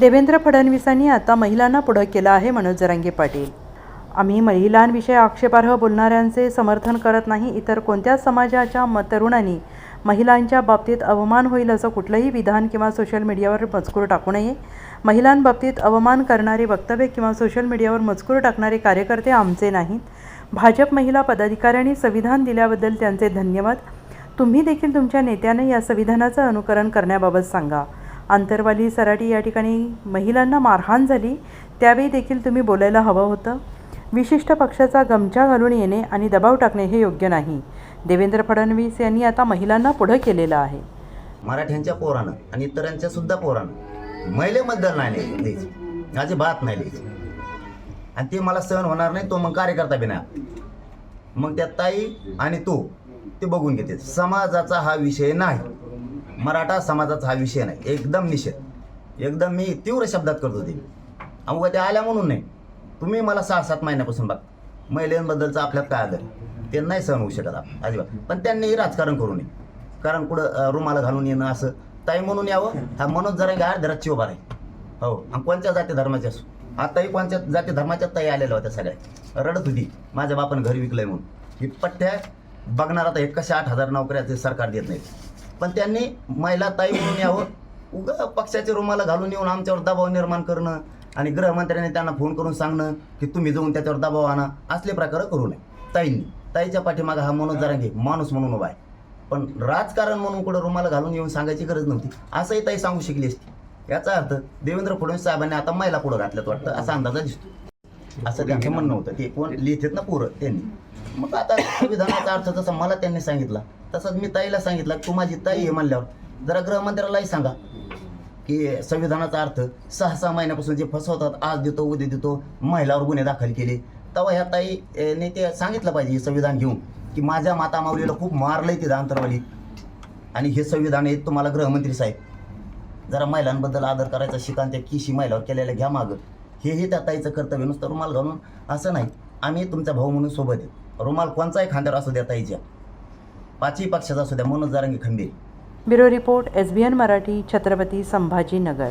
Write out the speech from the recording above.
देवेंद्र फडणवीसांनी आता महिलांना पुढं केलं आहे मनोज जरांगे पाटील. आम्ही महिलांविषयी आक्षेपार्ह बोलणाऱ्यांचे समर्थन करत नाही इतर कोणत्याच समाजाच्या म तरुणांनी महिलांच्या बाबतीत अवमान होईल असं कुठलंही विधान किंवा सोशल मीडियावर मजकूर टाकू नये. महिलांबाबतीत अवमान करणारे वक्तव्य किंवा सोशल मीडियावर मजकूर टाकणारे कार्यकर्ते आमचे नाहीत. भाजप महिला पदाधिकाऱ्यांनी संविधान दिल्याबद्दल त्यांचे धन्यवाद. तुम्ही देखील तुमच्या नेत्याने या संविधानाचं अनुकरण करण्याबाबत सांगा. आंतरवाली सराटी या ठिकाणी महिलांना मारहाण झाली. त्यावेळी देखील तुम्ही बोलायला हवं होतं. विशिष्ट पक्षाचा गमछा घालून येणे आणि दबाव टाकणे हे योग्य नाही. देवेंद्र फडणवीस यांनी आता महिलांना पुढं केलेलं आहे. मराठ्यांच्या पोरानं आणि इतरांच्या सुद्धा पोरानं महिलेबद्दल नाही लिहायची बात नाही लिहायची आणि ते मला सहन होणार नाही तो मग कार्यकर्ता बिना. मग त्या ताई आणि तू ते बघून घेते. समाजाचा हा विषय नाही. मराठा समाजाचा हा विषय नाही. एकदम निषेध. एकदम मी तीव्र शब्दात करतो ते. अमुक ते आल्या म्हणून नाही. तुम्ही मला सहा सात महिन्यापासून बघ. महिलांबद्दलचा आपल्यात काय आदर ते नाही सहन होऊ शकत आप- अजिबात. पण त्यांनी राजकारण करू नये. कारण कुठं रुमाला घालून येणं असं ताई म्हणून यावं. हा मनोज जरा गार धराची उभा आहे हो. आणि कोणत्या जाती धर्माच्या असो. आताही कोणत्या जाती धर्माच्या ताई आलेल्या होत्या सगळ्या. रडत होती. माझ्या बापानं घर विकलंय म्हणून. ही पट्ट्या बघणार आता हे कशा आठ हजार नोकऱ्या ते सरकार देत नाही. पण त्यांनी महिला ताई म्हणून यावं. उगा पक्षाचे रुमाला घालून येऊन आमच्यावर दबाव निर्माण करणं आणि गृहमंत्र्यांनी त्यांना फोन करून सांगणं की तुम्ही जाऊन त्याच्यावर दबाव आणा. असले प्रकार करू नये. ताईंनी. ताईच्या पाठीमागा हा मनोज जरांगे माणूस म्हणून उभा आहे. पण राजकारण म्हणून कुठं रुमाला घालून येऊन सांगायची गरज नव्हती. असंही ताई सांगू शकली असती. याचा अर्थ देवेंद्र फडणवीस साहेबांनी आता महिला पुढं घातल्यात वाटतं असा अंदाजा दिसतो. असं त्यांचं म्हणणं होतं. ते कोण लिहितात ना पोरं त्यांनी. मग आता संविधानाचा अर्थ जसा मला त्यांनी सांगितला तसंच मी ताईला सांगितलं तू माझी ताई आहे म्हणल्यावर. जरा गृहमंत्र्यालाही सांगा की संविधानाचा अर्थ सहा सहा महिन्यापासून जे फसवतात आज देतो उद्या देतो महिलावर गुन्हे दाखल केले. तेव्हा ह्या ताई अं, ने ते सांगितलं पाहिजे हे संविधान घेऊन की माझ्या माता माऊलीला खूप मारलंय तिथं अंतरवाली. आणि हे संविधान आहे तुम्हाला गृहमंत्री साहेब. जरा महिलांबद्दल आदर करायचा शिका आणि त्या किशी महिलावर केलेल्या घ्या मागं. हे त्या ताईचं कर्तव्य नुसतं रुमाल घालून असं नाही. आम्ही तुमचा भाऊ म्हणून सोबत आहेत रुमाल कोणचाही खांद्यावर असू द्या ताईच्या. पाचही पक्षाचा असू द्या मनोज जारंगी खंबीर. Bureau report S B N Marathi Chhatrapati Sambhajinagar.